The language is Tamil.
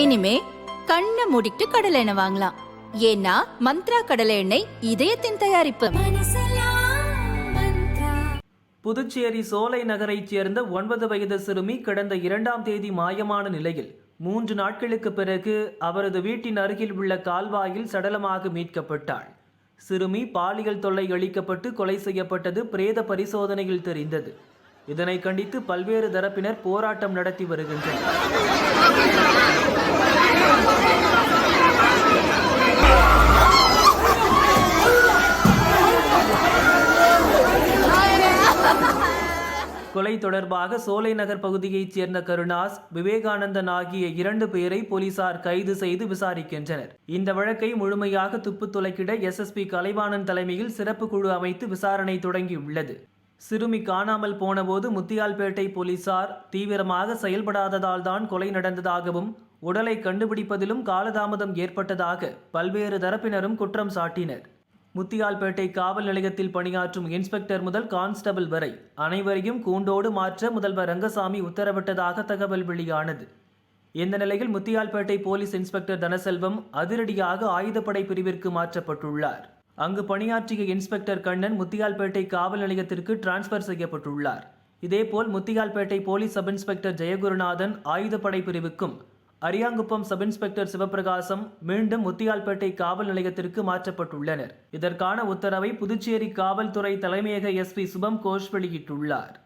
இனிமே கண்ணை மூடிட்டு கடலை எண்ணெய் வாங்கலாம். ஏன்னா மந்த்ரா கடலை எண்ணெய் இதயத்தின் தயாரிப்பு. புதுச்சேரி சோலை நகரைச் சேர்ந்த ஒன்பது வயது சிறுமி கடந்த இரண்டாம் தேதி மாயமான நிலையில் மூன்று நாட்களுக்கு பிறகு அவரது வீட்டின் அருகில் உள்ள கால்வாயில் சடலமாக மீட்கப்பட்டாள். சிறுமி பாலியல் தொல்லை அளிக்கப்பட்டு கொலை செய்யப்பட்டது பிரேத பரிசோதனையில் தெரிந்தது. இதனை கண்டித்து பல்வேறு தரப்பினர் போராட்டம் நடத்தி வருகின்றனர். கொலை தொடர்பாக சோலை நகர் பகுதியைச் சேர்ந்த கருணாஸ் விவேகானந்தன் ஆகிய இரண்டு பேரை போலீசார் கைது செய்து விசாரிக்கின்றனர். இந்த வழக்கை முழுமையாக துப்பு துளைக்கிட எஸ்எஸ்பி கலைவாணன் தலைமையில் சிறப்பு குழு அமைத்து விசாரணை தொடங்கியுள்ளது. சிறுமி காணாமல் போனபோது முத்தியால்பேட்டை போலீசார் தீவிரமாக செயல்படாததால் தான் கொலை நடந்ததாகவும் உடலை கண்டுபிடிப்பதிலும் காலதாமதம் ஏற்பட்டதாக பல்வேறு தரப்பினரும் குற்றம் சாட்டினர். முத்தியால்பேட்டை காவல் நிலையத்தில் பணியாற்றும் இன்ஸ்பெக்டர் முதல் கான்ஸ்டபிள் வரை அனைவரையும் கூண்டோடு மாற்ற முதல்வர் ரங்கசாமி உத்தரவிட்டதாக தகவல் வெளியானது. இந்த நிலையில் முத்தியால்பேட்டை போலீஸ் இன்ஸ்பெக்டர் தனசெல்வம் அதிரடியாக ஆயுதப்படை பிரிவிற்கு மாற்றப்பட்டுள்ளார். அங்கு பணியாற்றிய இன்ஸ்பெக்டர் கண்ணன் முத்தியால்பேட்டை காவல் நிலையத்திற்கு டிரான்ஸ்பர் செய்யப்பட்டுள்ளார். இதேபோல் Muthialpet police sub inspector Jayagurunathan ஆயுதப்படை பிரிவுக்கும் அரியாங்குப்பம் சப் இன்ஸ்பெக்டர் சிவபிரகாசம் மீண்டும் முத்தியால்பேட்டை காவல் நிலையத்திற்கு மாற்றப்பட்டுள்ளனர். இதற்கான உத்தரவை புதுச்சேரி காவல்துறை தலைமையக எஸ்பி சுபம் கோஷ் வெளியிட்டுள்ளார்.